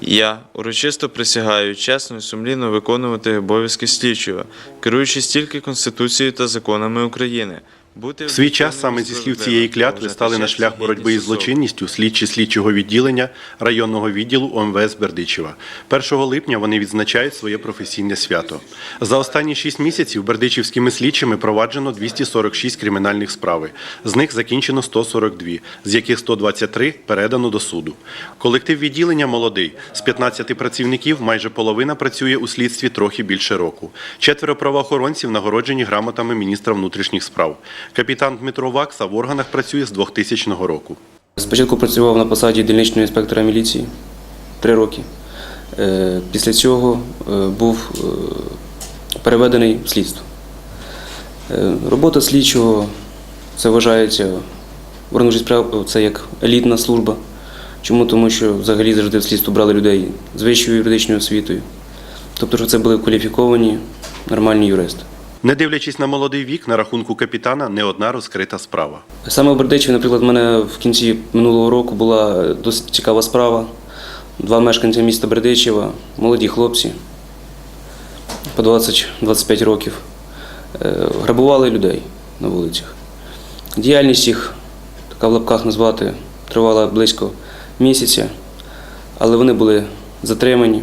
Я урочисто присягаю чесно і сумлінно виконувати обов'язки слідчого, керуючись тільки Конституцією та законами України. В свій час саме зі слів цієї клятви стали на шлях боротьби із злочинністю слідчі слідчого відділення районного відділу ОМВС Бердичева. 1 липня вони відзначають своє професійне свято. За останні шість місяців бердичівськими слідчими проваджено 246 кримінальних справи. З них закінчено 142, з яких 123 передано до суду. Колектив відділення молодий. З 15 працівників майже половина працює у слідстві трохи більше року. Четверо правоохоронців нагороджені грамотами міністра внутрішніх справ. Капітан Дмитро Вакса в органах працює з 2000 року. Спочатку працював на посаді дільничного інспектора міліції три роки. Е, Після цього е, був е, переведений в слідство. Робота слідчого це вважається в справ це як елітна служба. Чому? Тому що взагалі завжди в слідство брали людей з вищою юридичною освітою. Тобто, що це були кваліфіковані нормальні юристи. Не дивлячись на молодий вік, на рахунку капітана не одна розкрита справа. Саме в Бердичеві, наприклад, в мене в кінці минулого року була досить цікава справа. Два мешканці міста Бердичева, молоді хлопці по 20-25 років, е, грабували людей на вулицях. Діяльність їх, така в лапках назвати, тривала близько місяця, але вони були затримані,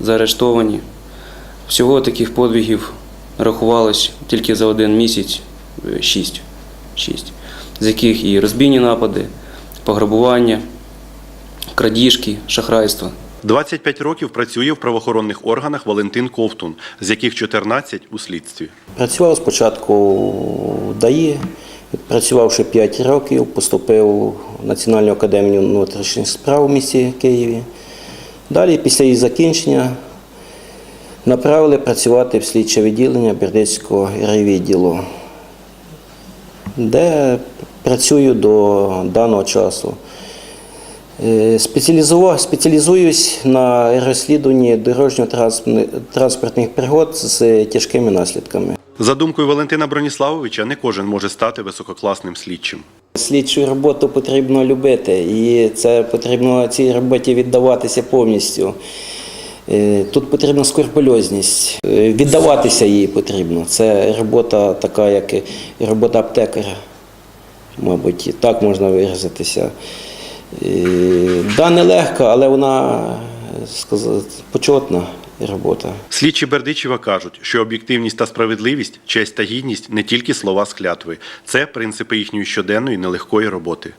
заарештовані. Всього таких подвигів рахувалось тільки за один місяць е, шість. шість, з яких і розбійні напади, пограбування, крадіжки, шахрайство. 25 років працює в правоохоронних органах Валентин Ковтун, з яких 14 у слідстві. Працював спочатку в ДАІ, працювавши 5 років, поступив в Національну академію внутрішніх справ у місті Києві. Далі, після її закінчення, направили працювати в слідче відділення Бердицького райвідділу, де працюю до даного часу. Е, Спеціалізуюсь на розслідуванні дорожньо-транспортних пригод з тяжкими наслідками. За думкою Валентина Броніславовича, не кожен може стати висококласним слідчим. Слідчу роботу потрібно любити, і це потрібно цій роботі віддаватися повністю. Е, Тут потрібна скрупульозність. Е, Віддаватися їй потрібно. Це робота така, як робота аптекаря. Мабуть, так можна виразитися. Е, Да, нелегка, але вона сказати, почетна робота. Слідчі Бердичева кажуть, що об'єктивність та справедливість, честь та гідність не тільки слова з клятви. Це принципи їхньої щоденної нелегкої роботи.